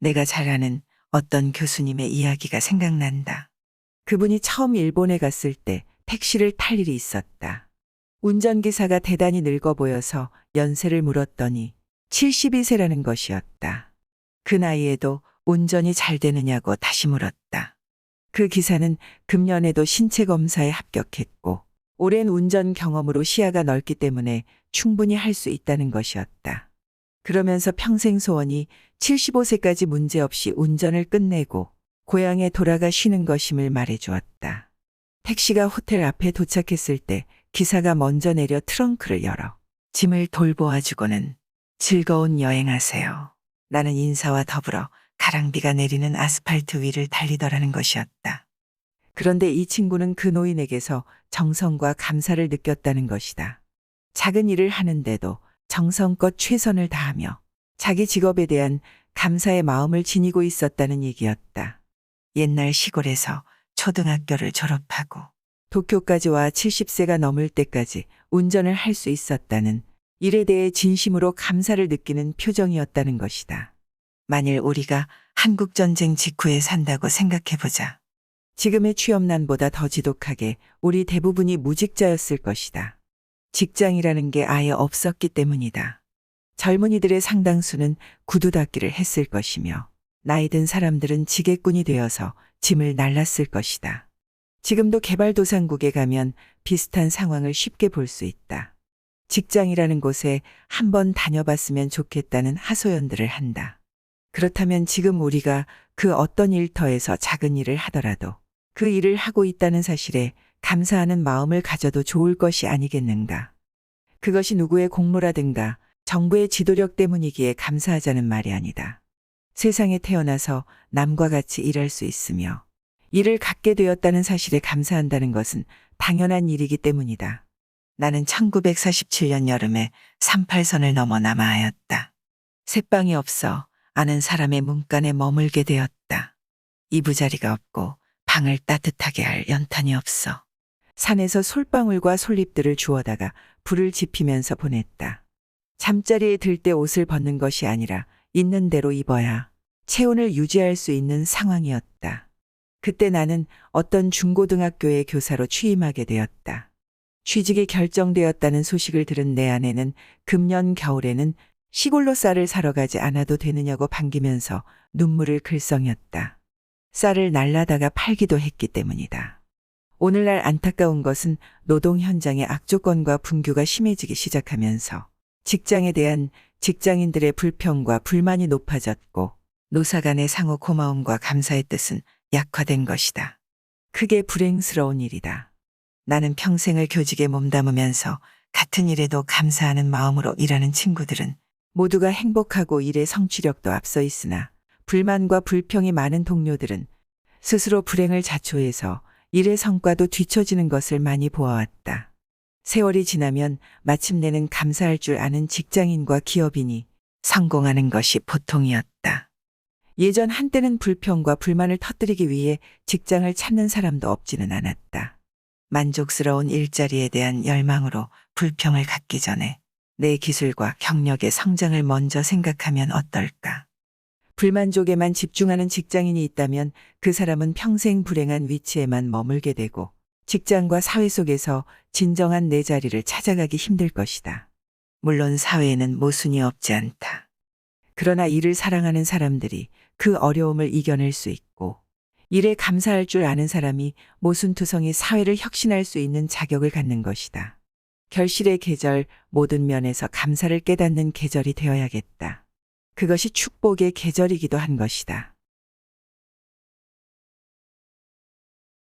내가 잘 아는 어떤 교수님의 이야기가 생각난다. 그분이 처음 일본에 갔을 때 택시를 탈 일이 있었다. 운전기사가 대단히 늙어 보여서 연세를 물었더니 72세라는 것이었다. 그 나이에도 운전이 잘 되느냐고 다시 물었다. 그 기사는 금년에도 신체 검사에 합격했고 오랜 운전 경험으로 시야가 넓기 때문에 충분히 할 수 있다는 것이었다. 그러면서 평생 소원이 75세까지 문제없이 운전을 끝내고 고향에 돌아가 쉬는 것임을 말해주었다. 택시가 호텔 앞에 도착했을 때 기사가 먼저 내려 트렁크를 열어 짐을 돌보아주고는 즐거운 여행하세요. 나는 인사와 더불어 가랑비가 내리는 아스팔트 위를 달리더라는 것이었다. 그런데 이 친구는 그 노인에게서 정성과 감사를 느꼈다는 것이다. 작은 일을 하는데도 정성껏 최선을 다하며 자기 직업에 대한 감사의 마음을 지니고 있었다는 얘기였다. 옛날 시골에서 초등학교를 졸업하고 도쿄까지 와 70세가 넘을 때까지 운전을 할 수 있었다는 일에 대해 진심으로 감사를 느끼는 표정이었다는 것이다. 만일 우리가 한국전쟁 직후에 산다고 생각해보자. 지금의 취업난보다 더 지독하게 우리 대부분이 무직자였을 것이다. 직장이라는 게 아예 없었기 때문이다. 젊은이들의 상당수는 구두 닦기를 했을 것이며 나이 든 사람들은 지게꾼이 되어서 짐을 날랐을 것이다. 지금도 개발도상국에 가면 비슷한 상황을 쉽게 볼 수 있다. 직장이라는 곳에 한번 다녀봤으면 좋겠다는 하소연들을 한다. 그렇다면 지금 우리가 그 어떤 일터에서 작은 일을 하더라도 그 일을 하고 있다는 사실에 감사하는 마음을 가져도 좋을 것이 아니겠는가. 그것이 누구의 공로라든가 정부의 지도력 때문이기에 감사하자는 말이 아니다. 세상에 태어나서 남과 같이 일할 수 있으며 일을 갖게 되었다는 사실에 감사한다는 것은 당연한 일이기 때문이다. 나는 1947년 여름에 38선을 넘어 남아하였다. 새방이 없어 아는 사람의 문간에 머물게 되었다. 이부자리가 없고 방을 따뜻하게 할 연탄이 없어. 산에서 솔방울과 솔잎들을 주워다가 불을 지피면서 보냈다. 잠자리에 들 때 옷을 벗는 것이 아니라 있는 대로 입어야 체온을 유지할 수 있는 상황이었다. 그때 나는 어떤 중고등학교의 교사로 취임하게 되었다. 취직이 결정되었다는 소식을 들은 내 아내는 금년 겨울에는 시골로 쌀을 사러 가지 않아도 되느냐고 반기면서 눈물을 글썽였다. 쌀을 날라다가 팔기도 했기 때문이다. 오늘날 안타까운 것은 노동 현장의 악조건과 분규가 심해지기 시작하면서 직장에 대한 직장인들의 불평과 불만이 높아졌고 노사 간의 상호 고마움과 감사의 뜻은 약화된 것이다. 크게 불행스러운 일이다. 나는 평생을 교직에 몸담으면서 같은 일에도 감사하는 마음으로 일하는 친구들은 모두가 행복하고 일의 성취력도 앞서 있으나 불만과 불평이 많은 동료들은 스스로 불행을 자초해서 일의 성과도 뒤처지는 것을 많이 보아왔다. 세월이 지나면 마침내는 감사할 줄 아는 직장인과 기업인이 성공하는 것이 보통이었다. 예전 한때는 불평과 불만을 터뜨리기 위해 직장을 찾는 사람도 없지는 않았다. 만족스러운 일자리에 대한 열망으로 불평을 갖기 전에 내 기술과 경력의 성장을 먼저 생각하면 어떨까? 불만족에만 집중하는 직장인이 있다면 그 사람은 평생 불행한 위치에만 머물게 되고 직장과 사회 속에서 진정한 내 자리를 찾아가기 힘들 것이다. 물론 사회에는 모순이 없지 않다. 그러나 일을 사랑하는 사람들이 그 어려움을 이겨낼 수 있고 일에 감사할 줄 아는 사람이 모순투성이 사회를 혁신할 수 있는 자격을 갖는 것이다. 결실의 계절 모든 면에서 감사를 깨닫는 계절이 되어야겠다. 그것이 축복의 계절이기도 한 것이다.